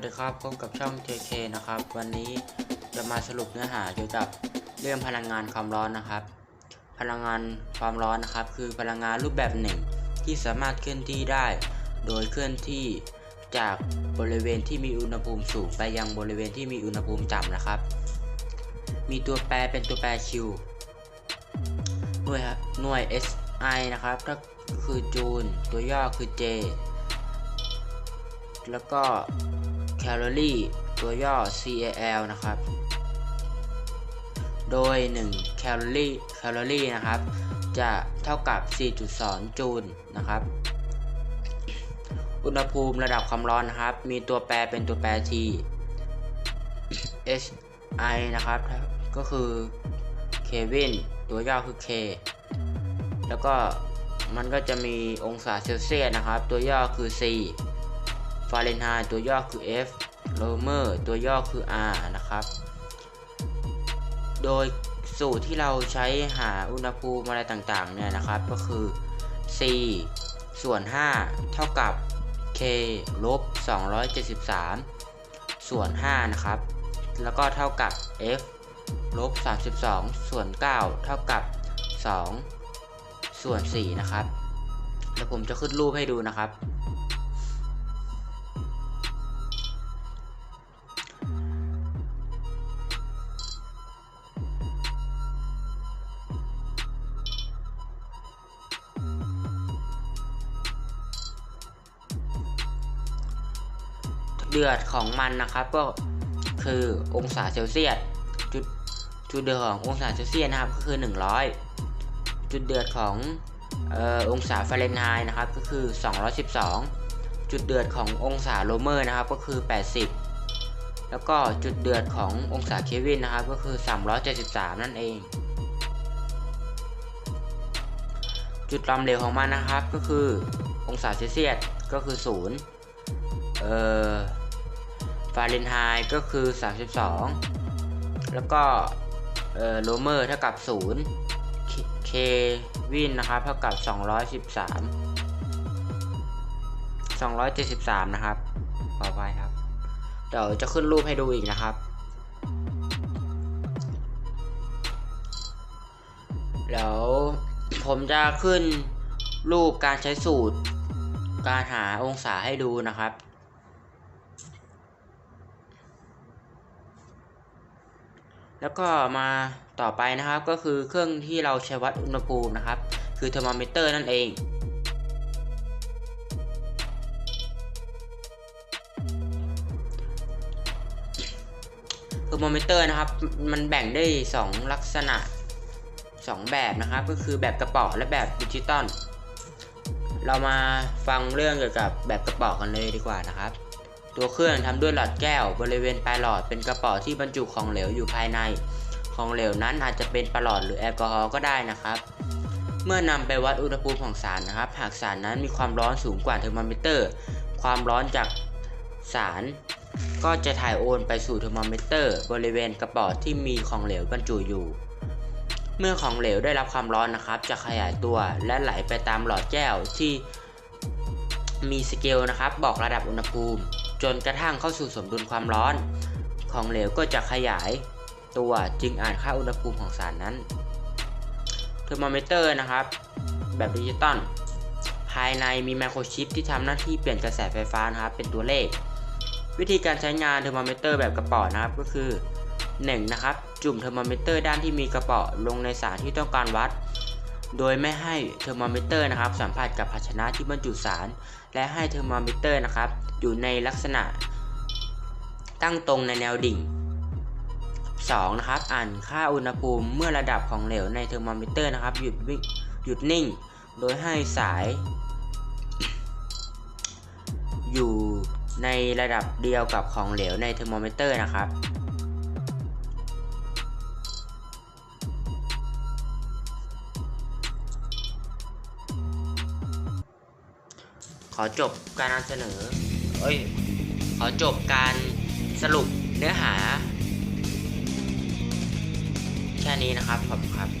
วัสดีครับพบกับช่อง JK นะครับ วันนี้จะมาสรุปเนื้อหาเกี่ยวกับเรื่องพลังงานความร้อนนะครับ พลังงานความร้อนนะครับ คือพลังงานรูปแบบหนึ่ง ที่สามารถเคลื่อนที่ได้ โดยเคลื่อนที่จากบริเวณที่มีอุณหภูมิสูงไปยังบริเวณที่มีอุณหภูมิต่ำนะครับ มีตัวแปรเป็นตัวแปร Q หน่วยหน่วย SI นะครับก็คือจูลตัวย่อคือ J แล้วก็ แคลอรี่ตัวย่อ CAL นะครับ โดย1แคลอรี่แคลอรี่นะครับ จะเท่ากับ 4.2 จูลนะครับ อุณหภูมิระดับความร้อนนะครับ มีตัวแปรเป็นตัวแปร T HI นะครับ ก็คือเควินตัวย่อคือ K แล้วก็มันก็จะมีองศาเซลเซียสนะครับ ตัวย่อคือ C ฟาเรนไฮต์ตัวย่อคือ F โรเมอร์ตัวย่อคือ R นะครับ โดยสูตรที่เราใช้หาอุณหภูมิอะไรต่างๆเนี่ยนะครับก็คือ C ส่วน 5 เท่ากับ K ลบ 273 ส่วน 5 นะครับ แล้วก็เท่ากับ F ลบ 32 ส่วน 9 เท่ากับ 2 ส่วน 4 นะครับ แล้วผมจะขึ้นรูปให้ดูนะครับ เดือดของมันนะครับ ก็คือองศาเซลเซียสจุดจุดเดือดขององศาเซลเซียสนะครับก็คือ 100 จุดเดือดของออองศาฟาเรนไฮต์นะครับก็คือ 212 จุดเดือดขององศาโรเมอร์นะครับก็คือ 80 แล้วก็จุดเดือดขององศาเคลวินนะครับก็คือ 373 นั่นเอง จุดความเร็วของมันนะครับก็คือองศาเซลเซียสก็คือ 0 เอ่อ ฟาเรนไฮต์ก็คือ 32 แล้วก็เอ่อโรเมอร์เท่ากับ 0 เควินนะครับเท่ากับ 213 273 นะครับต่อไปครับ เดี๋ยวจะขึ้นรูปให้ดูอีกนะครับ แล้วผมจะขึ้นรูปการใช้สูตร การหาองศาให้ดูนะครับ แล้วก็มาต่อไปนะครับก็คือเครื่องที่เราใช้วัดอุณหภูมินะครับ คือเทอร์โมมิเตอร์นั่นเองเทอร์โมมิเตอร์นะครับ มันแบ่งได้ 2 ลักษณะ 2 แบบนะครับ ก็คือแบบกระป๋อและแบบดิจิตอลเรามาฟังเรื่องเกี่ยวกับแบบกระป๋อกันเลยดีกว่านะครับ ตัวเครื่องทำด้วยหลอดแก้ว บริเวณปลายหลอดเป็นกระป๋อที่บรรจุของเหลวอยู่ภายใน ของเหลวนั้นอาจจะเป็นปลอดหรือแอลกอฮอล์ก็ได้นะครับ เมื่อนำไปวัดอุณหภูมิของสารนะครับ หากสารนั้นมีความร้อนสูงกว่าเทอร์โมมิเตอร์ ความร้อนจากสารก็จะถ่ายโอนไปสู่เทอร์โมมิเตอร์ บริเวณกระป๋อที่มีของเหลวบรรจุอยู่ เมื่อของเหลวได้รับความร้อนนะครับ จะขยายตัวและไหลไปตามหลอดแก้วที่มีสเกลนะครับ บอกระดับอุณหภูมิ จนกระทั่งเข้าสู่สมดุลความร้อน ของเหลวก็จะขยายตัวจึงอ่านค่าอุณหภูมิของสารนั้นเทอร์โมมิเตอร์นะครับ แบบดิจิตอลภายในมีไมโครชิปที่ทำหน้าที่เปลี่ยนกระแสไฟฟ้านะครับเป็นตัวเลข วิธีการใช้งานเทอร์โมมิเตอร์แบบกระป๋องนะครับก็คือ 1. นะครับจุ่มเทอร์โมมิเตอร์ด้านที่มีกระป๋องลงในสารที่ต้องการวัด โดยไม่ให้เทอร์โมมิเตอร์นะครับสัมผัสกับภาชนะที่บรรจุสาร และให้เทอร์โมมิเตอร์นะครับอยู่ในลักษณะ ตั้งตรงในแนวดิ่ง 2. นะครับอ่านค่าอุณหภูมิเมื่อระดับของเหลวในเทอร์โมมิเตอร์นะครับหยุดวิ่งหยุดนิ่ง โดยให้สาย อยู่ในระดับเดียวกับของเหลวในเทอร์โมมิเตอร์นะครับ อจบการนำเสนอ เอ้ย ขอจบการสรุปเนื้อหา แค่นี้นะครับ ขอบคุณครับ